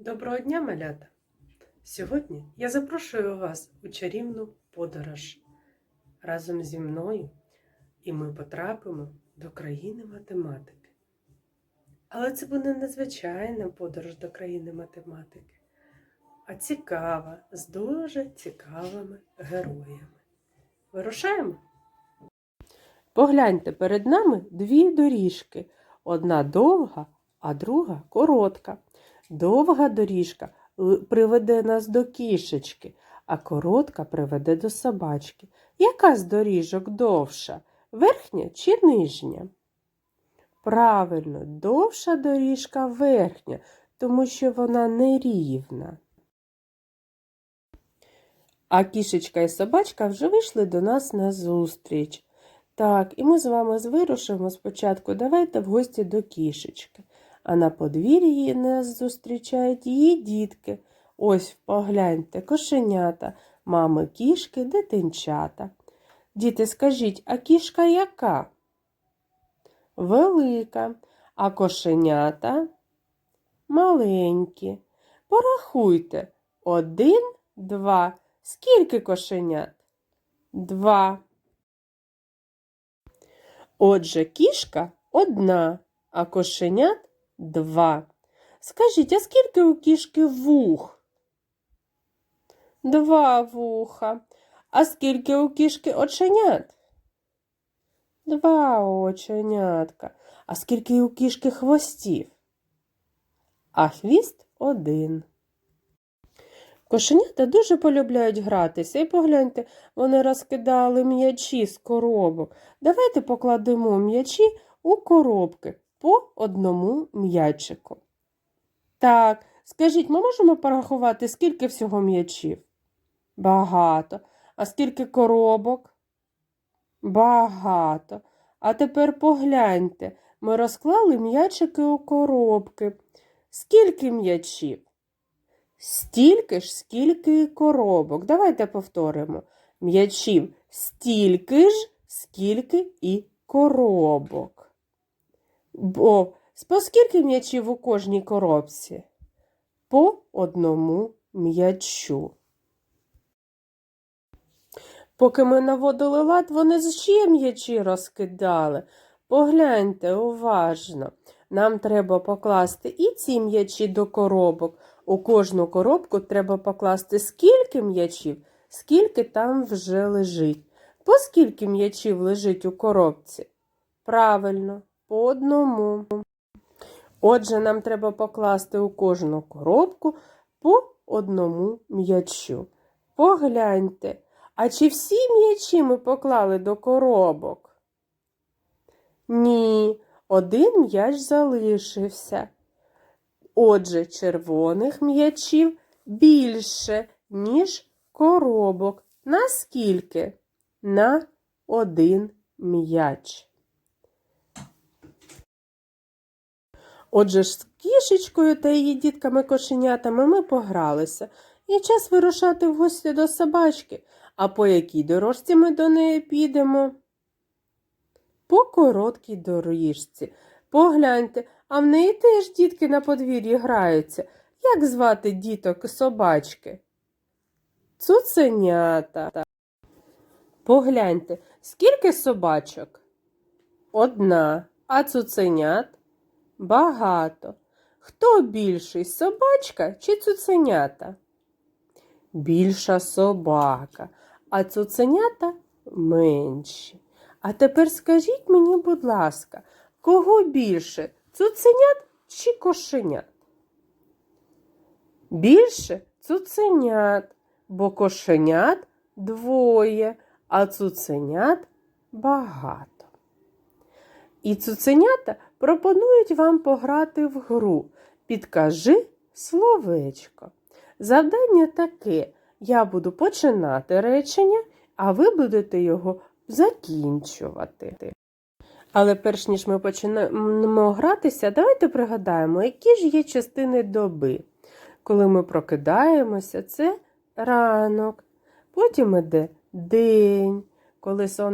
Доброго дня, малята! Сьогодні я запрошую вас у чарівну подорож разом зі мною, і ми потрапимо до країни математики. Але це буде не звичайна подорож до країни математики, а цікава, з дуже цікавими героями. Вирушаємо? Погляньте, перед нами дві доріжки: одна довга, а друга коротка. Довга доріжка приведе нас до кішечки, а коротка приведе до собачки. Яка з доріжок довша? Верхня чи нижня? Правильно, довша доріжка верхня, тому що вона нерівна. А кішечка і собачка вже вийшли до нас на зустріч. Так, і ми з вами вирушимо спочатку. Давайте в гості до кішечки. А на подвір'ї нас зустрічають її дітки. Ось погляньте, кошенята, мами кішки, дитинчата. Діти, скажіть, а кішка яка? Велика, а кошенята маленькі. Порахуйте. Один, два. Скільки кошенят? Два. Отже, кішка одна, а кошенят Два. Скажіть, а скільки у кішки вух? Два вуха. А скільки у кішки оченят? Два оченятка. А скільки у кішки хвостів? А хвіст один. Кошенята дуже полюбляють гратися. І погляньте, вони розкидали м'ячі з коробок. Давайте покладемо м'ячі у коробки по одному м'ячику. Так, скажіть, ми можемо порахувати, скільки всього м'ячів? Багато. А скільки коробок? Багато. А тепер погляньте, ми розклали м'ячики у коробки. Скільки м'ячів? Стільки ж, скільки і коробок. Давайте повторимо. М'ячів стільки ж, скільки і коробок. Бо по скільки м'ячів у кожній коробці? По одному м'ячу. Поки ми наводили лад, вони ще м'ячі розкидали. Погляньте уважно. Нам треба покласти і ці м'ячі до коробок. У кожну коробку треба покласти скільки м'ячів, скільки там вже лежить. По скільки м'ячів лежить у коробці? Правильно, по одному. Отже, нам треба покласти у кожну коробку по одному м'ячу. Погляньте, а чи всі м'ячі ми поклали до коробок? Ні, один м'яч залишився. Отже, червоних м'ячів більше, ніж коробок. Наскільки? На один м'яч. Отже ж з кішечкою та її дітками-кошенятами ми погралися. І час вирушати в гості до собачки. А по якій дорожці ми до неї підемо? По короткій доріжці. Погляньте, а в неї теж дітки на подвір'ї граються. Як звати діток собачки? Цуценята. Погляньте, скільки собачок? Одна, а цуценят? Багато. Хто більший собачка чи цуценята? Більша собака, а цуценята менші. А тепер скажіть мені, будь ласка, кого більше цуценят чи кошенят? Більше цуценят, бо кошенят двоє, а цуценят багато. І цуценята пропонують вам пограти в гру. Підкажи словечко. Завдання таке: я буду починати речення, а ви будете його закінчувати. Але перш ніж ми почнемо гратися, давайте пригадаємо, які ж є частини доби. Коли ми прокидаємося, це ранок, потім іде день, коли сонечко